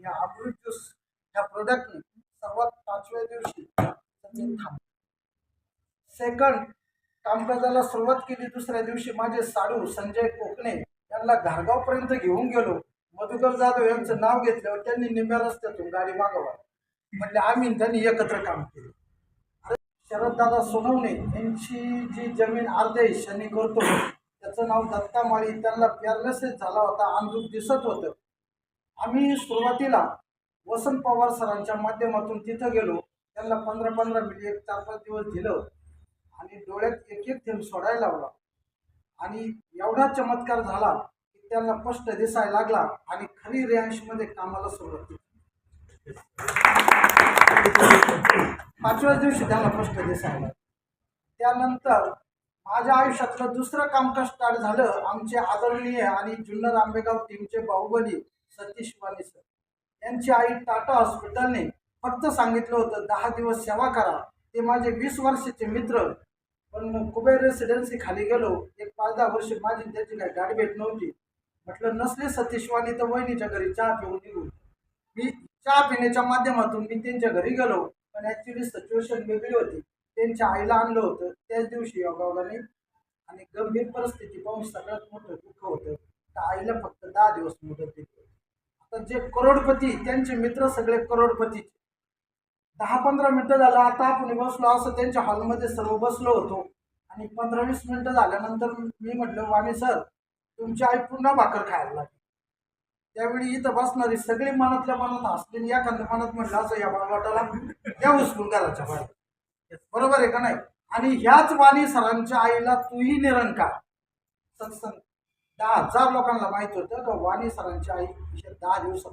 या अमृत ज्यूस या प्रोडक्टने सर्वात पाचव्या दिवशी थांबली सेकंड कामकाजाला सुरुवात केली दुसऱ्या दिवशी माझे साडू संजय कोकणे यांना घारगावपर्यंत घेऊन गेलो. मधुकर जाधव यांचं नाव घेतल्यावर त्यांनी निम्या रस्त्यातून गाडी मागवा म्हणले आम्ही त्यांनी एकत्र काम केलं. शरददादा सोनवणे यांची जी जमीन अर्ध्या हिश्शाने करतो त्याचं नाव दत्ता माळी त्यांना पॅरलसेस झाला होता अंधूक दिसत होतं. आम्ही सुरुवातीला वसंत पवार सरांच्या माध्यमातून तिथं गेलो. त्यांना पंधरा पंधरा मिनिट एक चार पाच दिवस दिलं. आणि डोळ्यात एक एक थेंब सोडायला लावला. आणि एवढा चमत्कार झाला की त्यांना स्पष्ट दिसायला लागला आणि खरी रेंजमध्ये कामाला सुरुवात केली. पाचव्याच दिवशी त्यांना स्पष्ट दिसायला त्यानंतर माझ्या आयुष्यातलं दुसरं कामकाज स्टार्ट झालं आमचे आदरणीय आणि जुन्नर आंबेगाव टीमचे बाहुबली सतीश वाणी सर यांची आई टाटा हॉस्पिटलने फक्त सांगितलं होतं दहा दिवस सेवा करा. ते माझे वीस वर्षाचे मित्र. पण कुबेर रेसिडेन्सी खाली गेलो. एक पाच दहा वर्ष माझी त्याची काही गाडी भेट नव्हती. म्हटलं नसले सतीश वाणी तर वहिनीच्या घरी चहा पिऊन निघून मी चहा पिण्याच्या माध्यमातून मी त्यांच्या घरी गेलो. पण ॲक्च्युली सिच्युएशन वेगळी होती. त्यांच्या आईला आणलं होतं त्याच दिवशी योगायोगाने आणि गंभीर परिस्थिती पाहून सगळ्यात मोठं दुःख होतं. त्या आईला फक्त दहा दिवस मुदत दिली होती. आता जे करोडपती त्यांचे मित्र सगळे करोडपती दहा पंधरा मिनटं झालं आता आपण बसलो असं त्यांच्या हॉलमध्ये सर्व बसलो होतो. आणि पंधरा वीस मिनटं झाल्यानंतर मी म्हटलं वाणी सर तुमची आई पुन्हा भाकर खायला लागली. त्यावेळी इथं बसणारी सगळी मनातल्या मनात हसली एखाद्या मनात म्हटलं असं या बाबाटाला या उचलून घराच्या बाहेर. बरोबर आहे का नाही? आणि ह्याच वाणी सरांच्या आईला तूही निरंकार. सत्संग. दहा हजार लोकांना माहीत होतं का वाणी सरांची आई दहा दिवसात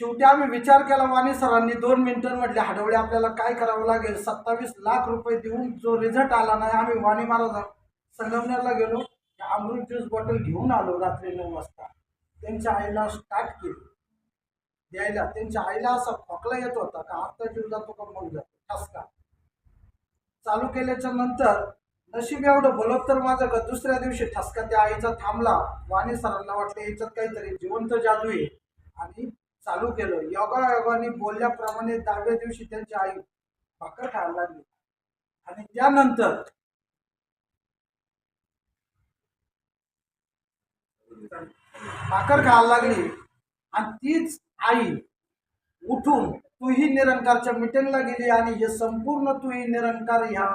शेवटी आम्ही विचार केला वाणी सरांनी दोन मिनिटं म्हटले हडवळे आपल्याला काय करावं लागेल? सत्तावीस लाख रुपये देऊन जो रिझल्ट आला नाही आम्ही वाणी महाराज संगमनेरला गेलो अमृत ज्यूस बॉटल घेऊन आलो रात्री नऊ वाजता. त्यांच्या आईला स्टार्ट केली. द्यायला त्यांच्या आईला असा खोकला येत होता का आता जीव जातो का मग जातो? ठसका चालू केल्याच्यानंतर नशीब एवढं बोलत तर माझं का दुसऱ्या दिवशी ठसका त्या आईचा थांबला. वाणी सरांना वाटलं याच्यात काहीतरी जिवंत जादू आहे. आणि चालू केलं. योगा योगाने बोलल्याप्रमाणे दहाव्या दिवशी त्यांची आई भाकर खायला लागली. आणि त्यानंतर भाकर खायला लागली. आणि तीच आई उठून तूही निरंकारच्या मिटिंगला गेली आणि हे संपूर्ण तुही निरंकार ह्या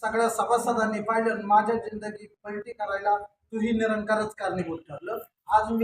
सगळ्या सभासदांनी पाहिलं माझ्या जिंदगी पलटी करायला तुही निरंकारच कारणीभूत ठरलं. आज मी